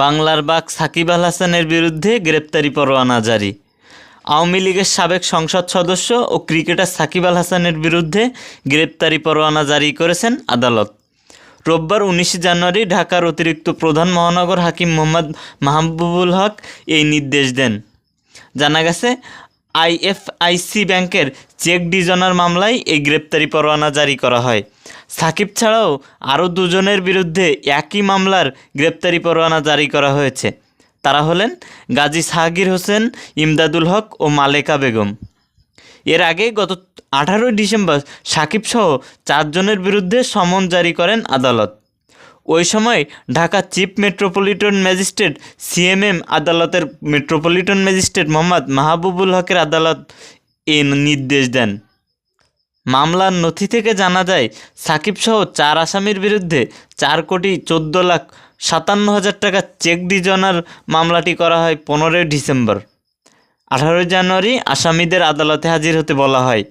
বাংলার বাগ সাকিব আল হাসানের বিরুদ্ধে গ্রেপ্তারি পরোয়ানা জারি। আওয়ামী লীগের সাবেক সংসদ সদস্য ও ক্রিকেটার সাকিব আল হাসানের বিরুদ্ধে গ্রেপ্তারি পরোয়ানা জারি করেছেন আদালত। রোববার উনিশে জানুয়ারি ঢাকার অতিরিক্ত প্রধান মহানগর হাকিম মোহাম্মদ মাহবুবুল হক এই নির্দেশ দেন। জানা গেছে আইএফআইসি ব্যাংকের চেক ডিজনার মামলায় এই গ্রেপ্তারি পরোয়ানা জারি করা হয়। সাকিব ছাড়াও আরও দুজনের বিরুদ্ধে একই মামলার গ্রেপ্তারি পরোয়ানা জারি করা হয়েছে। তারা হলেন গাজী সাহাগীর হোসেন, ইমদাদুল হক ও মালেকা বেগম। এর আগে গত আঠারোই ডিসেম্বর সাকিবসহ চারজনের বিরুদ্ধে সমন জারি করেন আদালত। ওই সময় Dhaka chief metropolitan magistrate, CMM আদালতের মেট্রোপলিটন ম্যাজিস্ট্রেট মোহাম্মদ মাহবুবুল হকের আদালত এ নির্দেশ দেন। মামলার নথি থেকে জানা যায়, সাকিবসহ চার আসামির বিরুদ্ধে চার কোটি চোদ্দ লাখ সাতান্ন হাজার টাকা চেক ডিজনার মামলাটি করা হয় পনেরোই ডিসেম্বর। আঠারোই জানুয়ারি আসামিদের আদালতে হাজির হতে বলা হয়।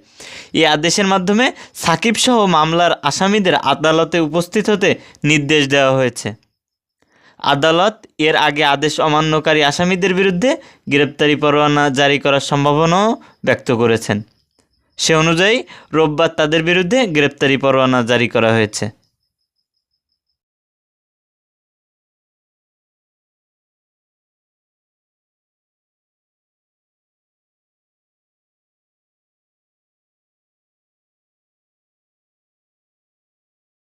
এই আদেশের মাধ্যমে সাকিব সহ মামলার আসামিদের আদালতে উপস্থিত হতে নির্দেশ দেওয়া হয়েছে। আদালত এর আগে আদেশ অমান্যকারী আসামিদের বিরুদ্ধে গ্রেপ্তারি পরোয়ানা জারি করার সম্ভাবনাও ব্যক্ত করেছেন। সে অনুযায়ী রোববার তাদের বিরুদ্ধে গ্রেপ্তারি পরোয়ানা জারি করা হয়েছে।